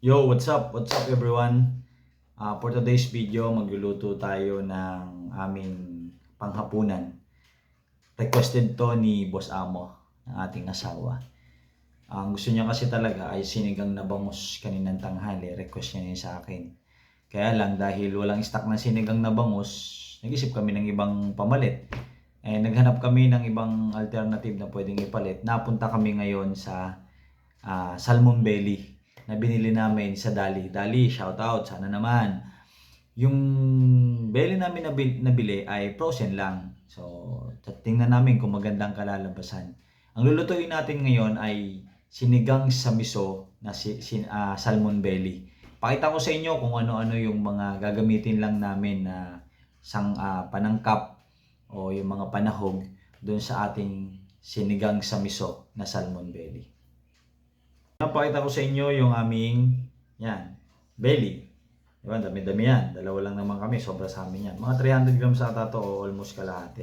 Yo, what's up? What's up everyone? Ah, for today's video, magluluto tayo ng aming panghapunan. Requested to ni Boss Amo, ng ating asawa. Ang gusto niya kasi talaga ay sinigang na bangus kaninang tanghali. Request niya yun sa akin. Kaya lang dahil walang stock na sinigang na bangus, nag-isip kami ng ibang pamalit. Eh, naghanap kami ng ibang alternative na pwedeng ipalit. Napunta kami ngayon sa ah, salmon belly na binili namin sa Dali. Dali, shout out, sana naman. Yung belly namin nabi- nabili ay frozen lang. So, tingnan namin kung magandang kalalabasan. Ang lulutuin natin ngayon ay sinigang sa miso na si, sin- ah, salmon belly. Pakita ko sa inyo kung ano-ano yung mga gagamitin lang namin na sang ah, panangkap o yung mga panahog doon sa ating sinigang sa miso na salmon belly. Napakita ko sa inyo yung aming, yan, belly. Diba, dami-dami yan. Dalawa lang naman kami, sobra sa amin yan. Mga 300 grams ata to almost kalahati.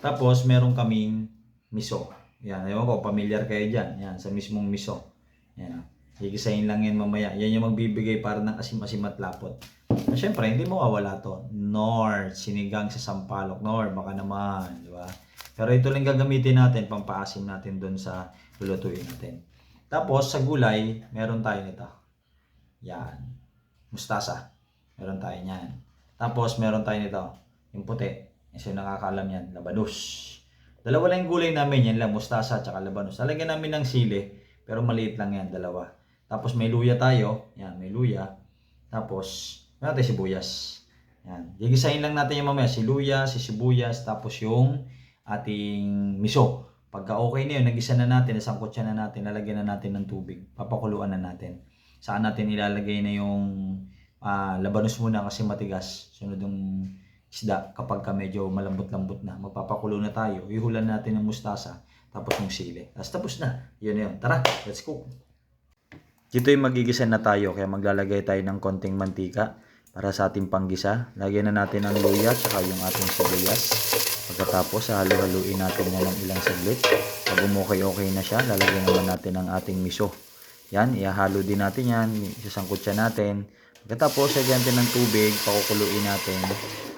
Tapos, meron kaming miso. Yan, ewan ko, familiar kayo dyan. Yan, sa mismong miso. Yan. Higisahin lang yan mamaya. Yan yung magbibigay para ng asim-asim at lapot. At syempre, hindi mo mawala to. Nor, sinigang sa sampalok. Nor, baka naman. Di ba? Pero ito lang gagamitin natin, pampaasim natin doon sa lulutuin natin. Tapos sa gulay, meron tayo nito. Yan. Mustasa. Meron tayo niyan. Tapos meron tayo nito. Yung puti. Kasi nakakaalam yan. Labanus. Dalawa lang yung gulay namin. Yan lang. Mustasa at saka labanus. Lalagyan namin ng sili. Pero maliit lang yan. Dalawa. Tapos may luya tayo. Yan. May luya. Tapos meron tayo sibuyas. Yan. Gigisahin lang natin yung mamaya. Si luya, si sibuyas. Tapos yung ating miso. Pagka okay na yun, nagisa na natin, nasangkot siya na natin, lalagyan na natin ng tubig, papakuluan na natin. Saan natin ilalagay na yung ah, labanos muna kasi matigas. Sunod yung isda kapag ka medyo malambot-lambot na. Magpapakulo na tayo. Ihulan natin ng mustasa, tapos yung sili. Tapos tapos na. Yun na yun. Tara, let's cook. Dito yung magigisa na tayo, kaya maglalagay tayo ng konting mantika para sa ating panggisa. Lagyan na natin ang luya, saka yung ating sibuyas. Pagkatapos, halo-haluin natin yan ng ilang saglit. Pag umukay-okay na siya, lalagyan naman natin ang ating miso. Yan, ihahalo din natin yan, isasangkot siya natin. Pagkatapos, lagyan natin ng tubig, pakukuluin natin.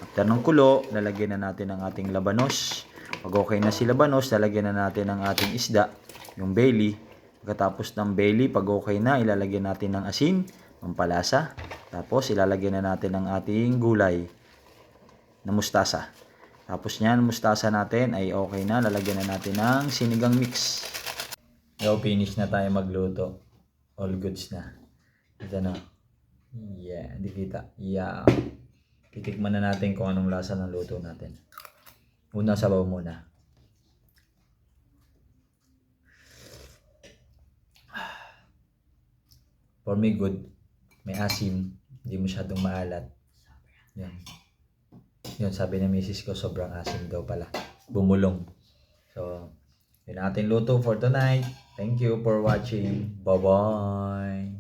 After ng kulo, lalagyan na natin ang ating labanos. Pag okay na si labanos, lalagyan na natin ang ating isda, yung belly. Pagkatapos ng belly, pag okay na, ilalagyan natin ng asin, pampalasa. Tapos, ilalagyan na natin ang ating gulay na mustasa. Tapos niyan, mustasa natin ay okay na. Lalagyan na natin ng sinigang mix. Yo, finish na tayo magluto. All goods na. Ito na. Yeah, di kita. Yeah. Titikman na natin kung anong lasa ng luto natin. Una, sabaw muna. For me, good. May asim. Hindi masyadong maalat. Yan. Yun, sabi ng misis ko, sobrang asim daw pala. Bumulong. So, yun ating luto for tonight. Thank you for watching. Bye-bye.